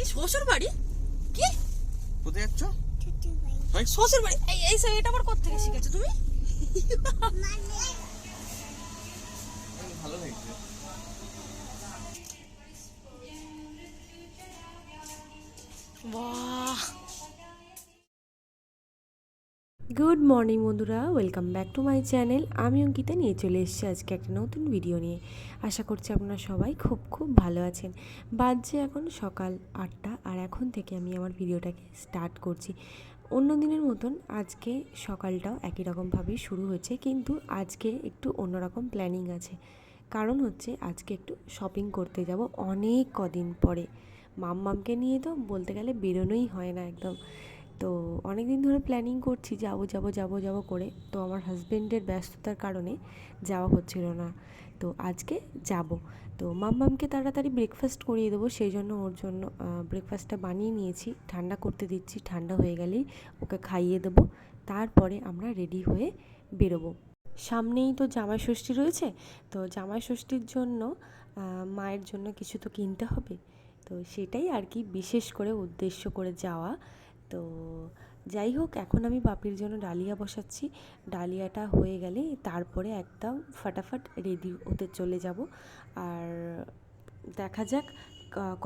কি শ্বশুর বাড়ি? কি? কোথায় যাচ্ছ? ভাই শ্বশুর বাড়ি? এই এই এটা আবার কোথা থেকে শিখেছো তুমি? ভালো লাগছে। বাহ। গুড মর্নিং বন্ধুরা। Welcome back to my channel আমি অঙ্কিতা নিয়ে চলে এসেছি আজকে একটা নতুন ভিডিও নিয়ে। আশা করছি আপনারা সবাই খুব খুব ভালো আছেন। বাজছে এখন সকাল আটটা, আর এখন থেকে আমি আমার ভিডিওটাকে স্টার্ট করছি। অন্য দিনের মতন আজকে সকালটাও একই রকমভাবেই শুরু হয়েছে, কিন্তু আজকে একটু অন্যরকম প্ল্যানিং আছে। কারণ হচ্ছে আজকে একটু শপিং করতে যাব অনেক কদিন পরে। মাম্মামকে নিয়ে তো বলতে গেলে বেরোনোই হয় না একদম। তো অনেক দিন ধরে প্ল্যানিং করছি যাব যাব যাব যাব করে। তো আমার হাজব্যান্ডের ব্যস্ততার কারণে যাওয়া হচ্ছিল না। তো আজকে যাব। তো মাম্মামকে তাড়াতাড়ি ব্রেকফাস্ট করিয়ে দেবো, সেই জন্য ওর জন্য ব্রেকফাস্টটা বানিয়ে নিয়েছি। ঠান্ডা করতে দিচ্ছি, ঠান্ডা হয়ে গেলেই ওকে খাইয়ে দেবো। তারপরে আমরা রেডি হয়ে বেরোবো। সামনেই তো জামাই ষষ্ঠী রয়েছে। তো জামাই ষষ্ঠীর জন্য মায়ের জন্য কিছু তো কিনতে হবে। তো সেটাই আর কি বিশেষ করে উদ্দেশ্য করে যাওয়া। তো যাই হোক এখন আমি বাপির জন্য ডালিয়া বসাচ্ছি। ডালিয়াটা হয়ে গেলে তারপরে একদম ফাটাফাট রেডি হতে চলে যাব। আর দেখা যাক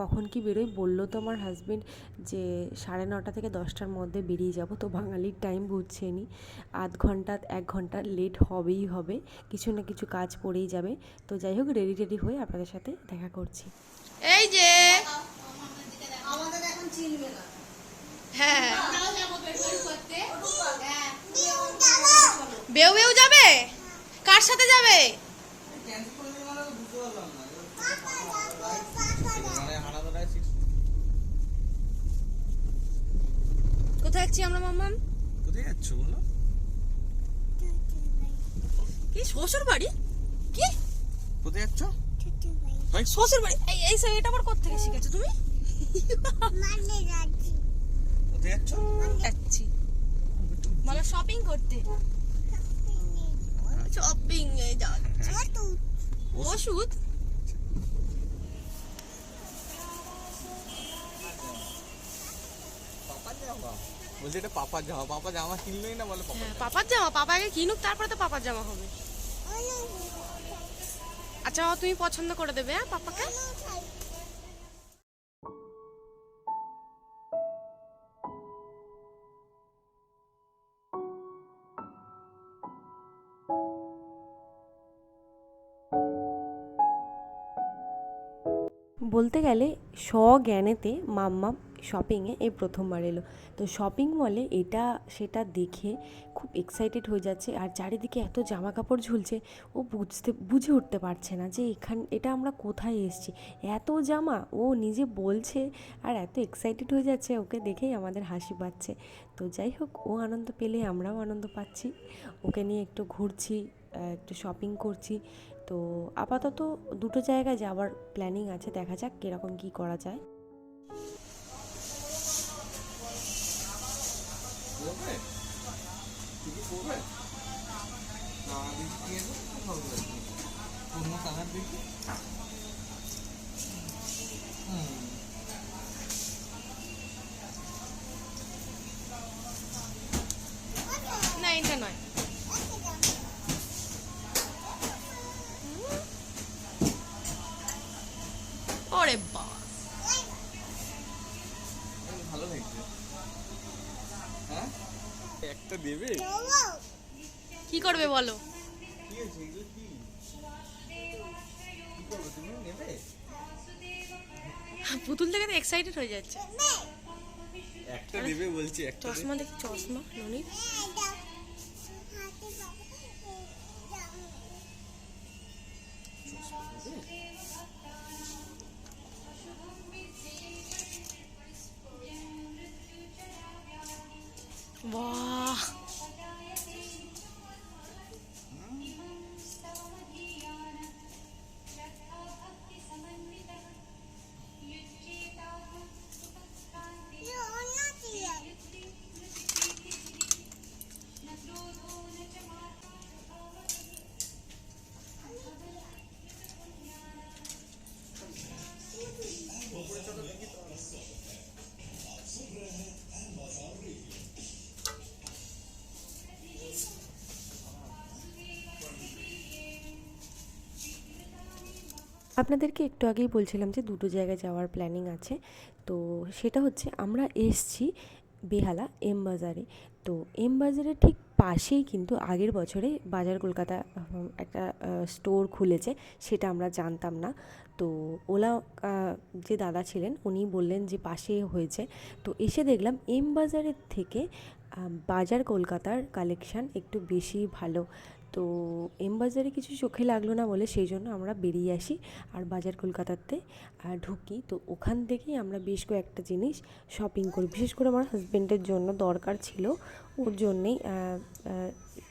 কখন কি বেরোই বলল তো আমার হাজবেন্ড যে সাড়ে নটা থেকে দশটার মধ্যে বেরিয়ে যাব। তো বাঙালির টাইম বুঝছে নি। আধ ঘণ্টা এক ঘণ্টা লেট হবেই হবে। কিছু না কিছু কাজ পড়েই যাবে। তো যাই হোক রেডি রেডি হয়ে আপনাদের সাথে দেখা করছি। এই যে হ্যাঁ। বেউ বেউ যাবে? কার সাথে যাবে? মানে কোথায় যাচ্ছি আমরা মাম্মাম? কোথায় যাচ্ছ বলো? কি শ্বশুর বাড়ি? কি? কোথায় যাচ্ছ? ভাই শ্বশুর বাড়ি? এই এই সব- এটা আবার কোথা থেকে শিখেছো তুমি? কোথায় যাচ্ছ যাচ্ছি। বলো শপিং করতে? শপিং এ যাচ্ছি। ওষুধ? বলছি এটা পাপার জামা। পাপা জামা কিনলোই না বলে হ্যাঁ পাপার জামা পাপা আগে কিনুক তারপরে তো পাপার জামা হবে। আচ্ছা তুমি পছন্দ করে দেবে হ্যাঁ পাপাকে? বলতে গেলে স্বজ্ঞানেতে মাম্মাম শপিংয়ে এই প্রথমবার এলো। তো শপিং মলে এটা, সেটা দেখে খুব এক্সাইটেড হয়ে যাচ্ছে আর চারিদিকে এত জামা কাপড় ঝুলছে, ও বুঝতে, বুঝে উঠতে পারছে না যে এখান, এটা আমরা কোথায় এসেছি। এত জামা, ও নিজে বলছে আর এত এক্সাইটেড হয়ে যাচ্ছে, ওকে দেখেই আমাদের হাসি পাচ্ছে। তো যাই হোক, ও আনন্দ পেলে আমরাও আনন্দ পাচ্ছি। ওকে নিয়ে একটু ঘুরছি। একটু শপিং করছি। তো আপাতত দুটো জায়গায় যাওয়ার প্ল্যানিং আছে, দেখা যাক কীরকম কী করা যায় দেখি কি আছে ভালো লাগছে অন্য কালার দেখি হুম না এটা নয় ওরে বাবা ভালো লাগছে হ্যাঁ একটা দেবে কি করবে বলো কি আছে এগুলো কি কি তুমি নেবে পুতুল দেখে তো এক্সাইটেড হয়ে যাচ্ছে। একটা দেবে বলছি একটা চশমা দেখি চশমা ননি। বাহ! আপনাদেরকে একটু আগেই বলছিলাম যে দুটো জায়গায় যাওয়ার প্ল্যানিং আছে। তো সেটা হচ্ছে আমরা এসছি বেহালা এম বাজারে। তো এম বাজারের ঠিক পাশেই কিন্তু আগের বছরে বাজার কলকাতা একটা স্টোর খুলেছে, সেটা আমরা জানতাম না। তো ওলা যে দাদা ছিলেন, উনি বললেন যে পাশে হয়েছে। তো এসে দেখলাম এম বাজারের থেকে বাজার কলকাতার কালেকশান একটু বেশি ভালো। তো এম বাজারে কিছু চোখে লাগল না বলে সেই জন্য আমরা বেরিয়ে আসি আর বাজার কলকাতাতে ঢুকি। তো ওখান থেকেই আমরা বেশ কয়েকটা জিনিস শপিং করি। বিশেষ করে আমার হাজব্যান্ডের জন্য দরকার ছিল। ওর জন্যেই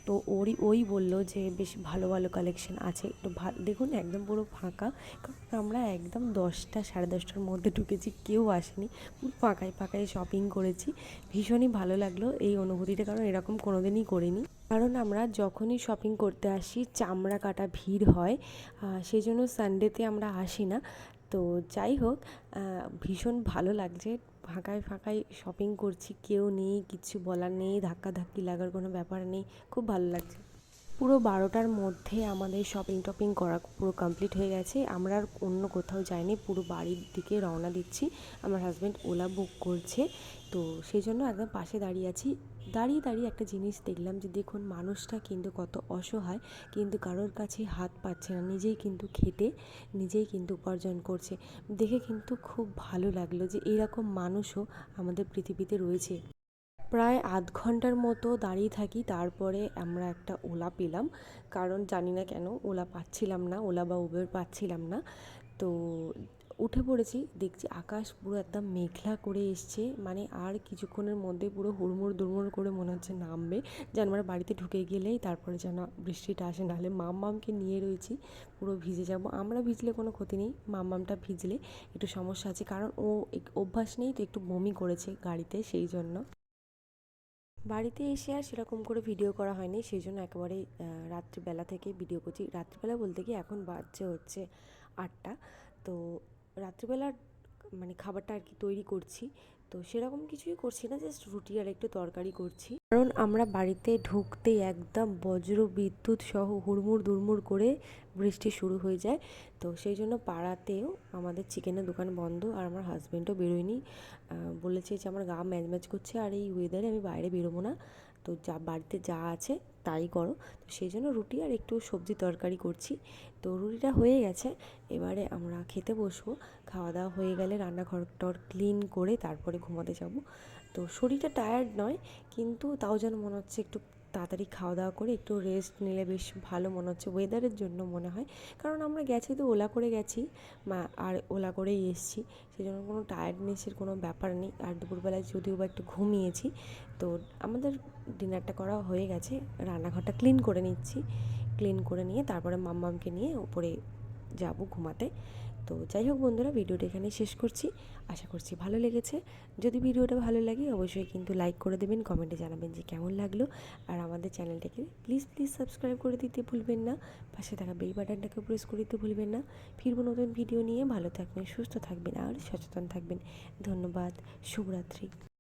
তো ওরই, ওই বলল যে বেশ ভালো ভালো কালেকশন আছে। একটু দেখুন একদম পুরো ফাঁকা। কারণ আমরা একদম দশটা, সাড়ে দশটার মধ্যে ঢুকেছি। কেউ আসেনি। পুরো ফাঁকায় ফাঁকায় শপিং করেছি। ভীষণই ভালো লাগল এই অনুভূতিটা। কারণ এরকম কোনোদিনই করিনি। কারণ আমরা যখনই শপিং করতে আসি, চামড়া কাটা ভিড় হয় সেই জন্য সানডেতে আমরা আসি না। তো যাই হোক ভীষণ ভালো লাগছে। ফাঁকায় ফাঁকায় শপিং করছি, কেউ নেই, কিছু বলার নেই, ধাক্কাধাক্কি লাগার কোনো ব্যাপার নেই, খুব ভালো লাগছে। পুরো বারোটার মধ্যে আমাদের শপিং টপিং করা পুরো কমপ্লিট হয়ে গেছে। আমরা আর অন্য কোথাও যাইনি, পুরো বাড়ির দিকে রওনা দিচ্ছি। আমার হাজব্যান্ড ওলা বুক করছে। তো সেই জন্য একদম পাশে দাঁড়িয়ে আছি। দাঁড়িয়ে দাঁড়িয়ে একটা জিনিস দেখলাম যে, দেখুন মানুষটা কিন্তু কত অসহায়, কিন্তু কারোর কাছে হাত পাচ্ছে না। নিজেই কিন্তু খেটে, নিজেই কিন্তু উপার্জন করছে। দেখে কিন্তু খুব ভালো লাগল যে, এরকম মানুষও আমাদের পৃথিবীতে রয়েছে। প্রায় আধ ঘণ্টার মতো দাঁড়িয়ে থাকি। তারপরে আমরা একটা ওলা পেলাম। কারণ জানি না কেন ওলা পাচ্ছিলাম না, ওলা বা উবের পাচ্ছিলাম না। তো উঠে পড়েছি, দেখছি আকাশ পুরো একদম মেঘলা করে এসছে। মানে আর কিছুক্ষণের মধ্যে পুরো হুড়মুড় দুড়মুড় করে মনে হচ্ছে নামবে। যেন আমরা বাড়িতে ঢুকে গেলেই তারপরে যেন বৃষ্টিটা আসে। নাহলে মাম মামকে নিয়ে রয়েছি, পুরো ভিজে যাব। আমরা ভিজলে কোনো ক্ষতি নেই মাম মামটা ভিজলে একটু সমস্যা আছে। কারণ ও অভ্যাস নেই, তো একটু বমি করেছে গাড়িতে, সেই জন্য। বাড়িতে এসে আর সেরকম করে ভিডিও করা হয়নি সেই জন্য একেবারে রাত্রিবেলা থেকে ভিডিও করছি। রাত্রিবেলা বলতে কি এখন বাজছে হচ্ছে আটটা, তো রাত্রিবেলার মানে খাবারটা আর কি তৈরি করছি। তো সেরকম কিছুই করছি না জাস্ট রুটি আর একটু তরকারি করছি। কারণ আমরা বাড়িতে ঢুকতেই একদম বজ্র বিদ্যুৎ সহ হুড়মুড় দুড়মুড় করে বৃষ্টি শুরু হয়ে যায়। তো সেই জন্য পাড়াতেও আমাদের চিকেনের দোকান বন্ধ আর আমার হাজব্যান্ডও বেরোয়নি। বলেছে যে আমার গা ম্যাজ ম্যাচ করছে আর এই ওয়েদারে আমি বাইরে বেরোবো না। তো যা, বাড়িতে যা আছে তাই করো। তো সেই জন্য রুটি আর একটু সবজি তরকারি করছি। তো রুটিটা হয়ে গেছে। এবারে আমরা খেতে বসবো। খাওয়া দাওয়া হয়ে গেলে রান্নাঘর টর ক্লিন করে তারপরে ঘুমাতে যাব। তো শরীরটা টায়ার্ড নয়, কিন্তু তাও যেন মনে হচ্ছে একটু তাড়াতাড়ি খাওয়া দাওয়া করে একটু রেস্ট নিলে বেশ ভালো মনে হচ্ছে। ওয়েদারের জন্য মনে হয়। কারণ আমরা গেছি তো, ওলা করে গেছি আর ওলা করেই এসছি। সেই জন্য কোনো টায়ার্ডনেসের কোনো ব্যাপার নেই। আর দুপুরবেলায় যদিও বা একটু ঘুমিয়েছি, তো আমাদের ডিনারটা করা হয়ে গেছে। রান্নাঘরটা ক্লিন করে নিচ্ছি। ক্লিন করে নিয়ে তারপরে মাম্মামকে নিয়ে ওপরে যাব ঘুমাতে। তো যাই হোক বন্ধুরা, ভিডিওটা এখানে শেষ করছি। আশা করছি ভালো লেগেছে। যদি ভিডিওটা ভালো লাগে, অবশ্যই কিন্তু লাইক করে দেবেন কমেন্টে জানাবেন যে কেমন লাগল। আর আমাদের চ্যানেলটাকে প্লিজ প্লিজ সাবস্ক্রাইব করে দিতে ভুলবেন না। পাশে থাকা বেল বাটনটাকে প্রেস করে দিতে ভুলবেন না। ফিরবো নতুন ভিডিও নিয়ে। ভালো থাকবেন, সুস্থ থাকবেন, আর সচেতন থাকবেন। ধন্যবাদ। শুভরাত্রি।